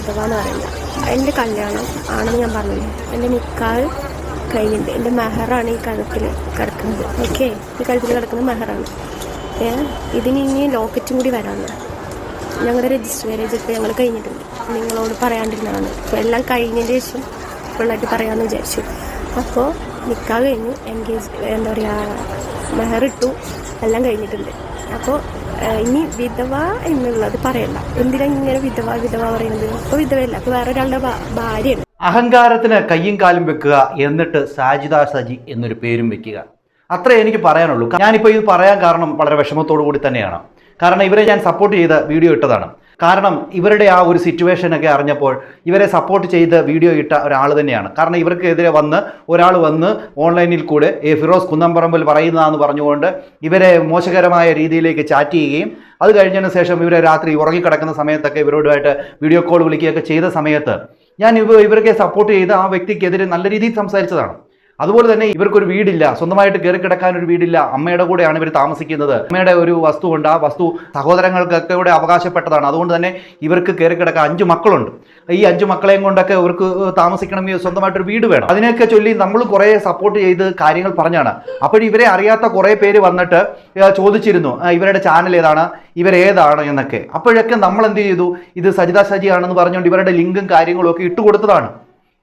വിധവ എന്ന് പറയുന്നത് എന്റെ കല്യാണം ആണെന്ന് ഞാൻ പറഞ്ഞില്ലേ? എന്റെ നിക്കാൽ കഴിഞ്ഞിട്ട് എന്റെ മെഹറാണ് ഈ കഴുത്തിൽ കിടക്കുന്നത്. ഓക്കെ? ഈ കഴുത്തിൽ കിടക്കുന്നത് മെഹറാണ്. ഏ? ഇതിന് ഇനി ലോക്കറ്റും കൂടി വരാമെന്ന് ഞങ്ങളുടെ രജിസ്റ്റർ മാരേജ് ഇപ്പോൾ ഞങ്ങൾ കഴിഞ്ഞിട്ടുണ്ട്. നിങ്ങളോട് പറയാണ്ടിരുന്നതാണ്. അപ്പോൾ എല്ലാം കഴിഞ്ഞതിന് ശേഷം ഫുള്ളായിട്ട് പറയാമെന്ന് വിചാരിച്ചു. അപ്പോൾ നിൽക്കാൻ കഴിഞ്ഞു എൻഗേജ് എന്താ പറയുക മെഹർ ഇട്ടു എല്ലാം കഴിഞ്ഞിട്ടുണ്ട്. അപ്പോൾ ഇനി വിധവ എന്നുള്ളത് പറയണ്ട. എന്തിനാ ഇങ്ങനെ വിധവ വിധവ പറയുന്നത്? ഇപ്പൊ വിധവയല്ല അപ്പോൾ വേറെ ഒരാളുടെ ഭാര്യയാണ്. അഹങ്കാരത്തിന് കയ്യും കാലും വെക്കുക എന്നിട്ട് സാജിദ സജി എന്നൊരു പേരും വെക്കുക. അത്രേ എനിക്ക് പറയാനുള്ളൂ. ഞാനിപ്പോൾ ഇത് പറയാൻ കാരണം വളരെ വിഷമത്തോടു കൂടി തന്നെയാണ്. കാരണം ഇവരെ ഞാൻ സപ്പോർട്ട് ചെയ്ത വീഡിയോ ഇട്ടതാണ്. കാരണം ഇവരുടെ ആ ഒരു സിറ്റുവേഷനൊക്കെ അറിഞ്ഞപ്പോൾ ഇവരെ സപ്പോർട്ട് ചെയ്ത് വീഡിയോ ഇട്ട ഒരാൾ തന്നെയാണ്. കാരണം ഇവർക്കെതിരെ വന്ന് ഒരാൾ വന്ന് ഓൺലൈനിൽ കൂടെ എ ഫിറോസ് കുന്നംപറമ്പിൽ പറയുന്നതെന്ന് പറഞ്ഞുകൊണ്ട് ഇവരെ മോശകരമായ രീതിയിലേക്ക് ചാറ്റ് ചെയ്യുകയും അത് കഴിഞ്ഞതിന് ശേഷം ഇവരെ രാത്രി ഉറങ്ങിക്കിടക്കുന്ന സമയത്തൊക്കെ ഇവരോടുമായിട്ട് വീഡിയോ കോൾ വിളിക്കുകയൊക്കെ ചെയ്ത സമയത്ത് ഞാൻ ഇവ ഇവർക്ക് സപ്പോർട്ട് ചെയ്ത് ആ വ്യക്തിക്കെതിരെ നല്ല രീതിയിൽ സംസാരിച്ചതാണ്. അതുപോലെ തന്നെ ഇവർക്ക് ഒരു വീടില്ല. സ്വന്തമായിട്ട് കയറി കിടക്കാൻ ഒരു വീടില്ല. അമ്മയുടെ കൂടെയാണ് ഇവർ താമസിക്കുന്നത്. അമ്മയുടെ ഒരു വസ്തു ഉണ്ട്. ആ വസ്തു സഹോദരങ്ങൾക്കൊക്കെ കൂടെ അവകാശപ്പെട്ടതാണ്. അതുകൊണ്ട് തന്നെ ഇവർക്ക് കയറി കിടക്കാൻ അഞ്ച് മക്കളുണ്ട്. ഈ അഞ്ച് മക്കളെയും കൊണ്ടൊക്കെ ഇവർക്ക് സ്വന്തമായിട്ട് സ്വന്തമായിട്ടൊരു വീട് വേണം. അതിനെയൊക്കെ ചൊല്ലി നമ്മൾ കുറേ സപ്പോർട്ട് ചെയ്ത് കാര്യങ്ങൾ പറഞ്ഞാണ്. അപ്പോൾ ഇവരെ അറിയാത്ത കുറേ പേര് വന്നിട്ട് ചോദിച്ചിരുന്നു ഇവരുടെ ചാനൽ ഏതാണ്? ഇവരേതാണ് എന്നൊക്കെ. അപ്പോഴൊക്കെ നമ്മൾ എന്ത് ചെയ്തു? ഇത് സജിത സജിയാണെന്ന് പറഞ്ഞുകൊണ്ട് ഇവരുടെ ലിങ്കും കാര്യങ്ങളും ഒക്കെ ഇട്ടുകൊടുത്തതാണ്.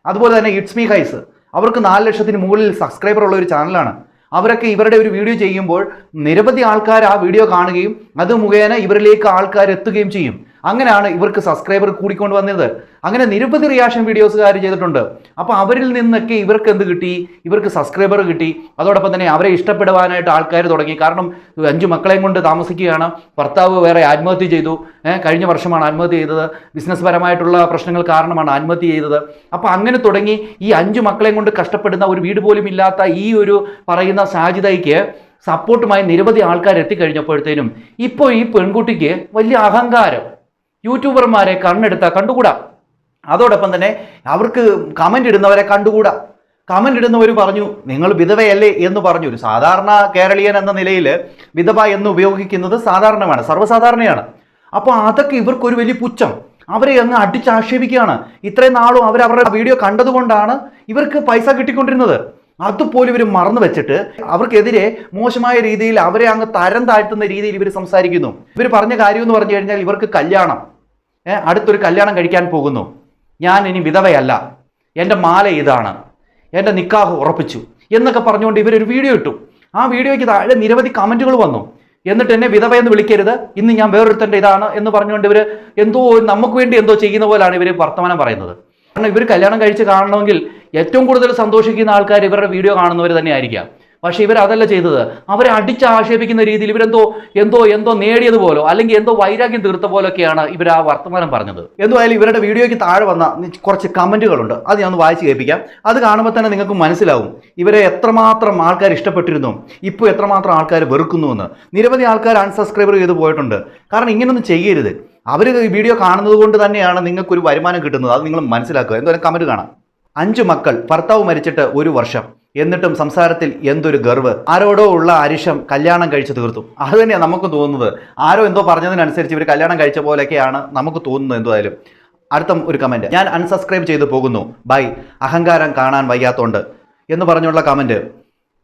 അതുപോലെ തന്നെ ഇറ്റ്സ് മീ ഹൈസ് അവർക്ക് നാല് ലക്ഷത്തിന് മുകളിൽ സബ്സ്ക്രൈബർ ഉള്ള ഒരു ചാനലാണ് അവരൊക്കെ ഇവരുടെ ഒരു വീഡിയോ ചെയ്യുമ്പോൾ നിരവധി ആൾക്കാർ ആ വീഡിയോ കാണുകയും അത് മുഖേന ഇവരിലേക്ക് ആൾക്കാർ എത്തുകയും ചെയ്യും. അങ്ങനെയാണ് ഇവർക്ക് സബ്സ്ക്രൈബർ കൂടിക്കൊണ്ട് വന്നത്. അങ്ങനെ നിരവധി റിയാക്ഷൻ വീഡിയോസുകാർ ചെയ്തിട്ടുണ്ട്. അപ്പോൾ അവരിൽ നിന്നൊക്കെ ഇവർക്ക് എന്ത് കിട്ടി? ഇവർക്ക് സബ്സ്ക്രൈബർ കിട്ടി. അതോടൊപ്പം തന്നെ അവരെ ഇഷ്ടപ്പെടുവാനായിട്ട് ആൾക്കാർ തുടങ്ങി. കാരണം അഞ്ച് മക്കളെയും കൊണ്ട് താമസിക്കുകയാണ്. ഭർത്താവ് വേറെ ആത്മഹത്യ ചെയ്തു. കഴിഞ്ഞ വർഷമാണ് ആത്മഹത്യ ചെയ്തത്. ബിസിനസ് പരമായിട്ടുള്ള പ്രശ്നങ്ങൾ കാരണമാണ് ആത്മഹത്യ ചെയ്തത്. അപ്പോൾ അങ്ങനെ തുടങ്ങി ഈ അഞ്ച് മക്കളെയും കൊണ്ട് കഷ്ടപ്പെടുന്ന ഒരു വീട് പോലും ഇല്ലാത്ത ഈ ഒരു പറയുന്ന സാജിതയ്ക്ക് സപ്പോർട്ടുമായി നിരവധി ആൾക്കാർ എത്തിക്കഴിഞ്ഞപ്പോഴത്തേനും ഇപ്പോൾ ഈ പെൺകുട്ടിക്ക് വലിയ അഹങ്കാരം. യൂട്യൂബർമാരെ കണ്ണെടുത്ത കണ്ടുകൂടാ? അതോടൊപ്പം തന്നെ അവർക്ക് കമന്റ് ഇടുന്നവരെ കണ്ടുകൂടാ? കമന്റ് ഇടുന്നവർ പറഞ്ഞു നിങ്ങൾ വിധവയല്ലേ? എന്ന് പറഞ്ഞു. ഒരു സാധാരണ കേരളീയൻ എന്ന നിലയിൽ വിധവ എന്ന് ഉപയോഗിക്കുന്നത് സാധാരണമാണ് സർവസാധാരണയാണ്. അപ്പോൾ അതൊക്കെ ഇവർക്കൊരു വലിയ പുച്ഛം. അവരെ അങ്ങ് അടിച്ചാക്ഷേപിക്കുകയാണ്. ഇത്രയും നാളും അവർ അവരുടെ വീഡിയോ കണ്ടതുകൊണ്ടാണ് ഇവർക്ക് പൈസ കിട്ടിക്കൊണ്ടിരുന്നത്. അതുപോലും ഇവർ മറന്നു വെച്ചിട്ട് അവർക്കെതിരെ മോശമായ രീതിയിൽ അവരെ അങ്ങ് തരം താഴ്ത്തുന്ന രീതിയിൽ ഇവർ സംസാരിക്കുന്നു. ഇവർ പറഞ്ഞ കാര്യം എന്ന് പറഞ്ഞു കഴിഞ്ഞാൽ ഇവർക്ക് കല്യാണം. അടുത്തൊരു കല്യാണം കഴിക്കാൻ പോകുന്നു. ഞാൻ ഇനി വിധവയല്ല. എന്റെ മാല ഇതാണ്. എന്റെ നിക്കാഹ് ഉറപ്പിച്ചു. എന്നൊക്കെ പറഞ്ഞുകൊണ്ട് ഇവരൊരു വീഡിയോ ഇട്ടു. ആ വീഡിയോയ്ക്ക് താഴെ നിരവധി കമന്റുകൾ വന്നു. എന്നിട്ട് എന്നെ വിധവ എന്ന് വിളിക്കരുത്. ഇന്ന് ഞാൻ വേറൊരുത്തന്റെ ഇതാണ് എന്ന് പറഞ്ഞുകൊണ്ട് ഇവർ എന്തോ നമുക്ക് വേണ്ടി എന്തോ ചെയ്യുന്ന പോലെയാണ് ഇവർ വർത്തമാനം പറയുന്നത്. കാരണം ഇവർ കല്യാണം കഴിച്ച് കാണണമെങ്കിൽ ഏറ്റവും കൂടുതൽ സന്തോഷിക്കുന്ന ആൾക്കാർ ഇവരുടെ വീഡിയോ കാണുന്നവർ തന്നെ ആയിരിക്കാം പക്ഷേ ഇവർ അതല്ല ചെയ്തത്. അവരെ അടിച്ച് ആക്ഷേപിക്കുന്ന രീതിയിൽ ഇവരെന്തോ എന്തോ എന്തോ നേടിയതുപോലോ അല്ലെങ്കിൽ എന്തോ വൈരാഗ്യം തീർത്ത പോലൊക്കെയാണ് ഇവർ ആ വർത്തമാനം പറഞ്ഞത്. എന്തായാലും ഇവരുടെ വീഡിയോയ്ക്ക് താഴെ വന്ന കുറച്ച് കമന്റുകളുണ്ട് അത് ഞാൻ ഒന്ന് വായിച്ച് കേൾപ്പിക്കാം. അത് കാണുമ്പോൾ തന്നെ നിങ്ങൾക്ക് മനസ്സിലാവും. ഇവരെ എത്രമാത്രം ആൾക്കാർ ഇഷ്ടപ്പെട്ടിരുന്നു. ഇപ്പോൾ എത്രമാത്രം ആൾക്കാർ വെറുക്കുന്നു എന്ന്. നിരവധി ആൾക്കാർ അൺസബ്സ്ക്രൈബർ ചെയ്ത് പോയിട്ടുണ്ട്. കാരണം ഇങ്ങനൊന്നും ചെയ്യരുത്. അവർ വീഡിയോ കാണുന്നത് കൊണ്ട് തന്നെയാണ് നിങ്ങൾക്കൊരു വരുമാനം കിട്ടുന്നത്. അത് നിങ്ങൾ മനസ്സിലാക്കുക. എന്തായാലും കമന്റ് കാണാം. അഞ്ചു മക്കൾ ഭർത്താവ് മരിച്ചിട്ട് ഒരു വർഷം. എന്നിട്ടും സംസാരത്തിൽ എന്തൊരു ഗർവ്. ആരോടോ ഉള്ള അരിഷം കല്യാണം കഴിച്ചു തീർത്തു. അത് തന്നെയാണ് നമുക്ക് തോന്നുന്നത്. ആരോ എന്തോ പറഞ്ഞതിനനുസരിച്ച് ഇവർ കല്യാണം കഴിച്ച പോലെയൊക്കെയാണ് നമുക്ക് തോന്നുന്നത് എന്തായാലും. അടുത്ത ഒരു കമന്റ് ഞാൻ അൺസബ്സ്ക്രൈബ് ചെയ്തു പോകുന്നു. ബൈ അഹങ്കാരം കാണാൻ വയ്യാത്തോണ്ട്. എന്ന് പറഞ്ഞുള്ള കമന്റ്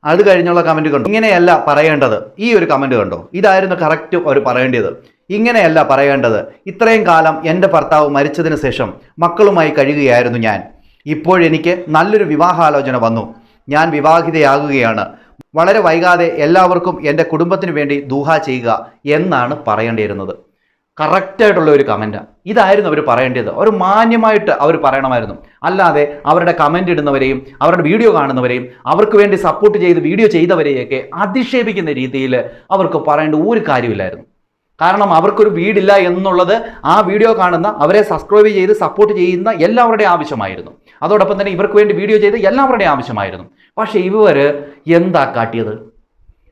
അത് കഴിഞ്ഞുള്ള കമന്റ് കണ്ടു. ഇങ്ങനെയല്ല പറയേണ്ടത്. ഈ ഒരു കമന്റ് കണ്ടോ? ഇതായിരുന്നു കറക്റ്റ് അവർ പറയേണ്ടത് ഇങ്ങനെയല്ല പറയേണ്ടത്. ഇത്രയും കാലം എന്റെ ഭർത്താവ് മരിച്ചതിന് ശേഷം മക്കളുമായി കഴിയുകയായിരുന്നു ഞാൻ. ഇപ്പോഴെനിക്ക് നല്ലൊരു വിവാഹാലോചന വന്നു. ഞാൻ വിവാഹിതയാകുകയാണ്. വളരെ വൈകാതെ എല്ലാവർക്കും എന്റെ കുടുംബത്തിന് വേണ്ടി ദൂഹ ചെയ്യുക എന്നാണ് പറയേണ്ടിയിരുന്നത്. കറക്റ്റായിട്ടുള്ള ഒരു കമന്റാണ് ഇതായിരുന്നു അവർ പറയേണ്ടത്. ഒരു മാന്യമായിട്ട് അവർ പറയണമായിരുന്നു. അല്ലാതെ അവരുടെ കമന്റ് ഇടുന്നവരെയും അവരുടെ വീഡിയോ കാണുന്നവരെയും അവർക്ക് വേണ്ടി സപ്പോർട്ട് ചെയ്ത് വീഡിയോ ചെയ്തവരെയൊക്കെ അധിക്ഷേപിക്കുന്ന രീതിയിൽ അവർക്ക് പറയേണ്ട ഒരു കാര്യമില്ലായിരുന്നു. കാരണം അവർക്കൊരു വീടില്ല എന്നുള്ളത് ആ വീഡിയോ കാണുന്ന അവരെ സബ്സ്ക്രൈബ് ചെയ്ത് സപ്പോർട്ട് ചെയ്യുന്ന എല്ലാവരുടെയും ആവശ്യമായിരുന്നു. അതോടൊപ്പം തന്നെ ഇവർക്ക് വേണ്ടി വീഡിയോ ചെയ്ത് എല്ലാവരുടെയും ആവശ്യമായിരുന്നു. പക്ഷേ ഇവർ എന്താ കാട്ടിയത്?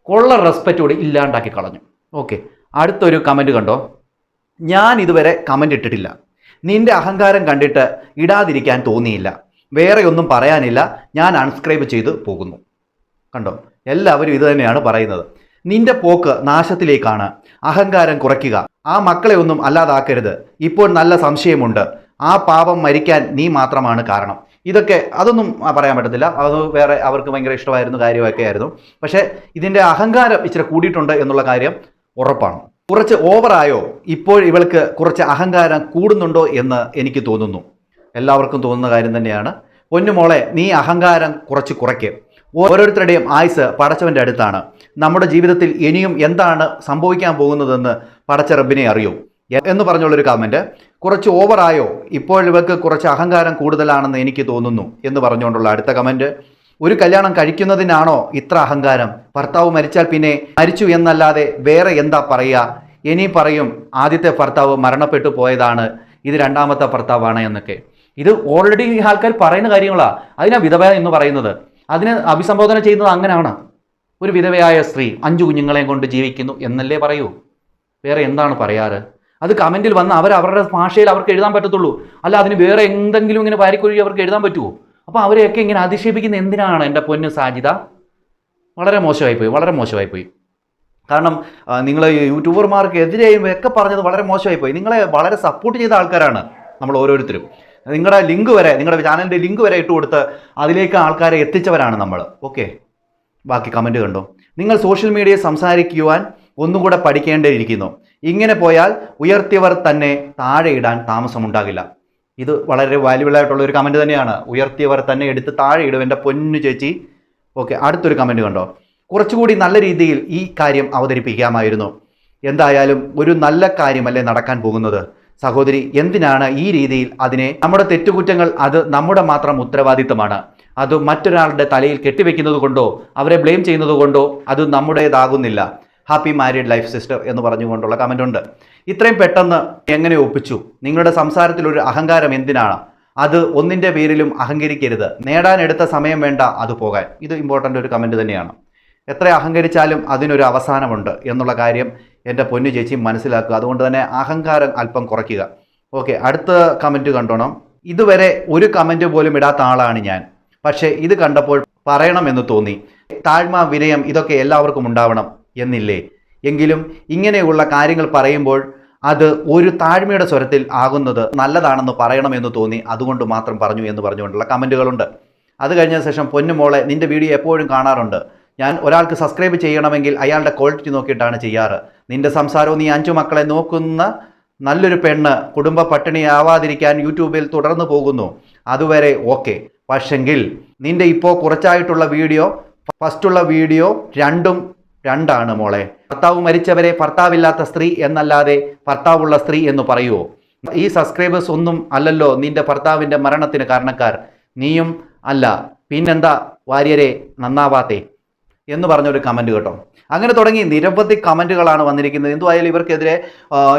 കൊള്ള റെസ്പെക്റ്റോട് ഇല്ലാണ്ടാക്കി കളഞ്ഞു. ഓക്കെ അടുത്തൊരു കമന്റ് കണ്ടോ? ഞാൻ ഇതുവരെ കമന്റ് ഇട്ടിട്ടില്ല. നിന്റെ അഹങ്കാരം കണ്ടിട്ട് ഇടാതിരിക്കാൻ തോന്നിയില്ല. വേറെ ഒന്നും പറയാനില്ല. ഞാൻ അൺസ്ക്രൈബ് ചെയ്ത് പോകുന്നു. കണ്ടോ? എല്ലാവരും ഇത് തന്നെയാണ് പറയുന്നത്. നിന്റെ പോക്ക് നാശത്തിലേക്കാണ്. അഹങ്കാരം കുറയ്ക്കുക. ആ മക്കളെ ഒന്നും അല്ലാതാക്കരുത്. ഇപ്പോൾ നല്ല സംശയമുണ്ട്. ആ പാപം മരിക്കാൻ നീ മാത്രമാണ് കാരണം. ഇതൊക്കെ അതൊന്നും പറയാൻ പറ്റത്തില്ല. അത് വേറെ അവർക്ക് ഭയങ്കര ഇഷ്ടമായിരുന്നു കാര്യമൊക്കെ ആയിരുന്നു. പക്ഷേ ഇതിന്റെ അഹങ്കാരം ഇച്ചിരി കൂടിയിട്ടുണ്ട് എന്നുള്ള കാര്യം ഉറപ്പാണ്. കുറച്ച് ഓവറായോ? ഇപ്പോൾ ഇവൾക്ക് കുറച്ച് അഹങ്കാരം കൂടുന്നുണ്ടോ എന്ന് എനിക്ക് തോന്നുന്നു. എല്ലാവർക്കും തോന്നുന്ന കാര്യം തന്നെയാണ്. പൊന്നുമോളെ നീ അഹങ്കാരം കുറച്ച് കുറയ്ക്ക്. ഓരോരുത്തരുടെയും ആയുസ് പടച്ചവന്റെ അടുത്താണ്. നമ്മുടെ ജീവിതത്തിൽ ഇനിയും എന്താണ് സംഭവിക്കാൻ പോകുന്നതെന്ന് പടച്ച റബ്ബിനെ അറിയൂ. എന്ന് പറഞ്ഞുള്ളൊരു കമന്റ് കുറച്ച് ഓവറായോ ഇപ്പോൾ ഇവർക്ക് കുറച്ച് അഹങ്കാരം കൂടുതലാണെന്ന് എനിക്ക് തോന്നുന്നു എന്ന് പറഞ്ഞുകൊണ്ടുള്ള അടുത്ത കമന്റ് ഒരു കല്യാണം കഴിക്കുന്നതിനാണോ ഇത്ര അഹങ്കാരം? ഭർത്താവ് മരിച്ചാൽ പിന്നെ മരിച്ചു എന്നല്ലാതെ വേറെ എന്താ പറയുക? ഇനി പറയും ആദ്യത്തെ ഭർത്താവ് മരണപ്പെട്ടു പോയതാണ്. ഇത് രണ്ടാമത്തെ ഭർത്താവാണ് എന്നൊക്കെ. ഇത് ഓൾറെഡി ഈ ആൾക്കാർ പറയുന്ന കാര്യങ്ങളാണ് അതിനാ വിധവ എന്ന് പറയുന്നത്. അതിനെ അഭിസംബോധന ചെയ്യുന്നത് അങ്ങനെയാണ്. ഒരു വിധവയായ സ്ത്രീ അഞ്ചു കുഞ്ഞുങ്ങളെയും കൊണ്ട് ജീവിക്കുന്നു എന്നല്ലേ പറയൂ? വേറെ എന്താണ് പറയാറ്? അത് കമന്റിൽ വന്ന് അവർ അവരുടെ ഭാഷയിൽ അവർക്ക് എഴുതാൻ പറ്റത്തുള്ളൂ. അല്ല അതിന് വേറെ എന്തെങ്കിലും ഇങ്ങനെ വാരിക്കൊഴുകി അവർക്ക് എഴുതാൻ പറ്റുമോ അപ്പോൾ അവരെയൊക്കെ ഇങ്ങനെ അധിക്ഷേപിക്കുന്ന എന്തിനാണ് എന്റെ പൊന്നു സാജിത വളരെ മോശമായിപ്പോയി വളരെ മോശമായിപ്പോയി. കാരണം നിങ്ങൾ യൂട്യൂബർമാർക്ക് എതിരെയും ഒക്കെ പറഞ്ഞത് വളരെ മോശമായിപ്പോയി. നിങ്ങളെ വളരെ സപ്പോർട്ട് ചെയ്ത ആൾക്കാരാണ് നമ്മൾ ഓരോരുത്തരും. നിങ്ങളുടെ ലിങ്ക് വരെ നിങ്ങളുടെ ചാനലിന്റെ ലിങ്ക് വരെ ഇട്ട് കൊടുത്ത് അതിലേക്ക് ആൾക്കാരെ എത്തിച്ചവരാണ് നമ്മൾ ഓക്കെ ബാക്കി കമന്റ് കണ്ടോ? നിങ്ങൾ സോഷ്യൽ മീഡിയയിൽ സംസാരിക്കുവാൻ ഒന്നുകൂടെ പഠിക്കേണ്ടിയിരിക്കുന്നു. ഇങ്ങനെ പോയാൽ ഉയർത്തിയവർ തന്നെ താഴെ ഇടാൻ താമസമുണ്ടാകില്ല ഇത് വളരെ വാല്യുബിൾ ആയിട്ടുള്ള ഒരു കമന്റ് തന്നെയാണ്. ഉയർത്തിയവർ തന്നെ എടുത്ത് താഴെ ഇടും എന്റെ പൊന്നു ചേച്ചി. ഓക്കെ അടുത്തൊരു കമന്റ് കണ്ടോ? കുറച്ചുകൂടി നല്ല രീതിയിൽ ഈ കാര്യം അവതരിപ്പിക്കാമായിരുന്നു. എന്തായാലും ഒരു നല്ല കാര്യമല്ലേ നടക്കാൻ പോകുന്നത്? സഹോദരി എന്തിനാണ് ഈ രീതിയിൽ അതിനെ നമ്മുടെ തെറ്റുകുറ്റങ്ങൾ അത് നമ്മുടെ മാത്രം ഉത്തരവാദിത്തമാണ്. അത് മറ്റൊരാളുടെ തലയിൽ കെട്ടിവെക്കുന്നത് കൊണ്ടോ അവരെ ബ്ലെയിം ചെയ്യുന്നത് കൊണ്ടോ അത് നമ്മുടേതാകുന്നില്ല. ഹാപ്പി മാരീഡ് ലൈഫ് സിസ്റ്റർ എന്ന് പറഞ്ഞുകൊണ്ടുള്ള കമന്റ് ഉണ്ട് ഇത്രയും പെട്ടെന്ന് എങ്ങനെ ഒപ്പിച്ചു? നിങ്ങളുടെ സംസാരത്തിലൊരു അഹങ്കാരം എന്തിനാണ്? അത് ഒന്നിന്റെ പേരിലും അഹങ്കരിക്കരുത്. നേടാനെടുത്ത സമയം വേണ്ട അത് പോകാൻ. ഇത് ഇമ്പോർട്ടന്റ് ഒരു കമന്റ് തന്നെയാണ്. എത്ര അഹങ്കരിച്ചാലും അതിനൊരു അവസാനമുണ്ട് എന്നുള്ള കാര്യം എന്റെ പൊന്നു ചേച്ചി മനസ്സിലാക്കുക. അതുകൊണ്ട് തന്നെ അഹങ്കാരം അല്പം കുറയ്ക്കുക. ഓക്കെ അടുത്ത കമന്റ് കണ്ടോണം. ഇതുവരെ ഒരു കമന്റ് പോലും ഇടാത്ത ആളാണ് ഞാൻ. പക്ഷേ ഇത് കണ്ടപ്പോൾ പറയണമെന്ന് തോന്നി. താഴ്മ വിനയം ഇതൊക്കെ എല്ലാവർക്കും ഉണ്ടാവണം എന്നില്ലേ? എങ്കിലും ഇങ്ങനെയുള്ള കാര്യങ്ങൾ പറയുമ്പോൾ അത് ഒരു താഴ്മയുടെ സ്വരത്തിൽ ആകുന്നത് നല്ലതാണെന്ന് പറയണമെന്ന് തോന്നി. അതുകൊണ്ട് മാത്രം പറഞ്ഞു എന്ന് പറഞ്ഞുകൊണ്ടുള്ള കമന്റുകളുണ്ട് അത് കഴിഞ്ഞ ശേഷം പൊന്നുമോളെ നിന്റെ വീഡിയോ എപ്പോഴും കാണാറുണ്ട്. ഞാൻ ഒരാൾക്ക് സബ്സ്ക്രൈബ് ചെയ്യണമെങ്കിൽ അയാളുടെ ക്വാളിറ്റി നോക്കിയിട്ടാണ് ചെയ്യാറ്. നിന്റെ സംസാരവും നീ അഞ്ചു മക്കളെ നോക്കുന്ന നല്ലൊരു പെണ്ണ് കുടുംബ പട്ടിണിയാവാതിരിക്കാൻ യൂട്യൂബിൽ തുടർന്നു പോകുന്നു. അതുവരെ ഓക്കെ പക്ഷെങ്കിൽ നിന്റെ ഇപ്പോൾ കുറച്ചായിട്ടുള്ള വീഡിയോ ഫസ്റ്റുള്ള വീഡിയോ രണ്ടും രണ്ടാണ് മോളെ. ഭർത്താവ് മരിച്ചവരെ ഭർത്താവില്ലാത്ത സ്ത്രീ എന്നല്ലാതെ ഭർത്താവുള്ള സ്ത്രീ എന്ന് പറയുമോ ഈ സബ്സ്ക്രൈബേഴ്സ് ഒന്നും അല്ലല്ലോ നിന്റെ ഭർത്താവിന്റെ മരണത്തിന് കാരണക്കാർ. നീയും അല്ല. പിന്നെന്താ? വാര്യരെ നന്നാവാത്തേ. എന്ന് പറഞ്ഞൊരു കമന്റ് കേട്ടോ. അങ്ങനെ തുടങ്ങി നിരവധി കമന്റുകളാണ് വന്നിരിക്കുന്നത്. എന്തുവായാലും ഇവർക്കെതിരെ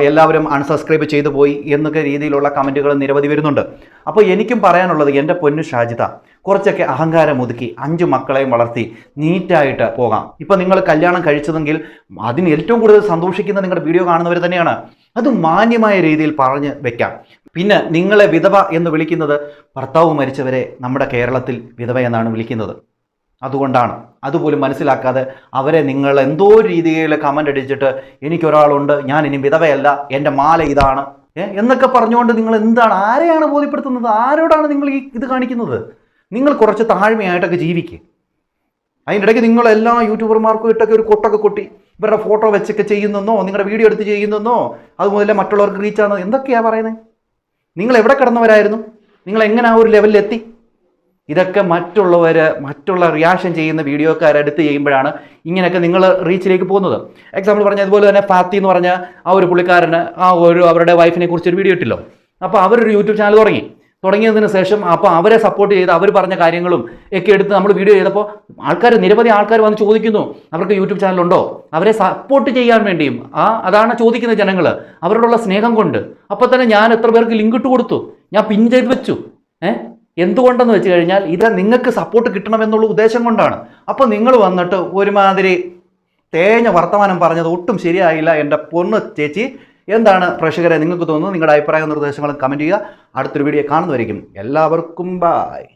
എല്ലാവരും അൺസബ്സ്ക്രൈബ് ചെയ്തു പോയി എന്നൊക്കെ രീതിയിലുള്ള കമന്റുകൾ നിരവധി വരുന്നുണ്ട്. അപ്പോൾ എനിക്കും പറയാനുള്ളത് എന്റെ പൊന്നു ഷാജിത കുറച്ചൊക്കെ അഹങ്കാരം ഒതുക്കി അഞ്ച് മക്കളെയും വളർത്തി നീറ്റായിട്ട് പോകാം. ഇപ്പം നിങ്ങൾ കല്യാണം കഴിച്ചതെങ്കിൽ അതിന് ഏറ്റവും കൂടുതൽ സന്തോഷിക്കുന്ന നിങ്ങളുടെ വീഡിയോ കാണുന്നവർ തന്നെയാണ്. അത് മാന്യമായ രീതിയിൽ പറഞ്ഞ് വെക്കാം. പിന്നെ നിങ്ങളെ വിധവ എന്ന് വിളിക്കുന്നത് ഭർത്താവ് മരിച്ചവരെ നമ്മുടെ കേരളത്തിൽ വിധവ എന്നാണ് വിളിക്കുന്നത്. അതുകൊണ്ടാണ്. അതുപോലും മനസ്സിലാക്കാതെ അവരെ നിങ്ങൾ എന്തോ രീതിയിൽ കമന്റ് അടിച്ചിട്ട് എനിക്കൊരാളുണ്ട് ഞാൻ ഇനി വിധവയല്ല എന്റെ മാല ഇതാണ്. എന്നൊക്കെ പറഞ്ഞുകൊണ്ട് നിങ്ങൾ എന്താണ് ആരെയാണ് ബോധ്യപ്പെടുത്തുന്നത്? ആരോടാണ് നിങ്ങൾ ഈ ഇത് കാണിക്കുന്നത്? നിങ്ങൾ കുറച്ച് താഴ്മയായിട്ടൊക്കെ ജീവിക്കുക അതിന്റെ ഇടയ്ക്ക് നിങ്ങൾ എല്ലാ യൂട്യൂബർമാർക്കും ഇട്ടൊക്കെ ഒരു കൊട്ടൊക്കെ കൊട്ടി ഇവരുടെ ഫോട്ടോ വെച്ചൊക്കെ ചെയ്യുന്നെന്നോ നിങ്ങളുടെ വീഡിയോ എടുത്ത് ചെയ്യുന്നെന്നോ അതുപോലെ മറ്റുള്ളവർക്ക് റീച്ചാണ് എന്തൊക്കെയാണ് പറയുന്നത് നിങ്ങൾ എവിടെ കിടന്നവരായിരുന്നു? നിങ്ങൾ എങ്ങനെ ആ ഒരു ലെവലിലെത്തി ഇതൊക്കെ മറ്റുള്ളവർ മറ്റുള്ള റിയാക്ഷൻ ചെയ്യുന്ന വീഡിയോക്കാരെടുത്ത് ചെയ്യുമ്പോഴാണ് ഇങ്ങനെയൊക്കെ നിങ്ങൾ റീച്ചിലേക്ക് പോകുന്നത്. എക്സാമ്പിൾ പറഞ്ഞ അതുപോലെ തന്നെ ഫാത്തി എന്ന് പറഞ്ഞ ആ ഒരു പുള്ളിക്കാരന് ആ ഒരു അവരുടെ വൈഫിനെ കുറിച്ച് ഒരു വീഡിയോ ഇട്ടില്ലോ. അപ്പോൾ അവരൊരു യൂട്യൂബ് ചാനൽ തുടങ്ങി. തുടങ്ങിയതിന് ശേഷം അപ്പോൾ അവരെ സപ്പോർട്ട് ചെയ്ത് അവർ പറഞ്ഞ കാര്യങ്ങളും ഒക്കെ എടുത്ത് നമ്മൾ വീഡിയോ ചെയ്തപ്പോൾ ആൾക്കാർ നിരവധി ആൾക്കാർ വന്ന് ചോദിക്കുന്നു. അവർക്ക് യൂട്യൂബ് ചാനലുണ്ടോ അവരെ സപ്പോർട്ട് ചെയ്യാൻ വേണ്ടിയും ആ അതാണ് ചോദിക്കുന്ന ജനങ്ങൾ അവരോടുള്ള സ്നേഹം കൊണ്ട്. അപ്പോൾ തന്നെ ഞാൻ എത്ര പേർക്ക് ലിങ്ക് ഇട്ട് കൊടുത്തു? ഞാൻ പിൻ ചെയ്ത് വെച്ചു. ഏഹ് എന്തുകൊണ്ടെന്ന് വെച്ച് കഴിഞ്ഞാൽ ഇത് നിങ്ങൾക്ക് സപ്പോർട്ട് കിട്ടണമെന്നുള്ള ഉദ്ദേശം കൊണ്ടാണ്. അപ്പോൾ നിങ്ങൾ വന്നിട്ട് ഒരുമാതിരി തേഞ്ഞ വർത്തമാനം പറഞ്ഞത് ഒട്ടും ശരിയായില്ല എന്റെ പൊണ്ണ് ചേച്ചി. എന്താണ് പ്രേക്ഷകരെ നിങ്ങൾക്ക് തോന്നുന്നത്? നിങ്ങളുടെ അഭിപ്രായ നിർദ്ദേശങ്ങളും കമന്റ് ചെയ്യുക. അടുത്തൊരു വീഡിയോ കാണുന്നതായിരിക്കും എല്ലാവർക്കും ബായ്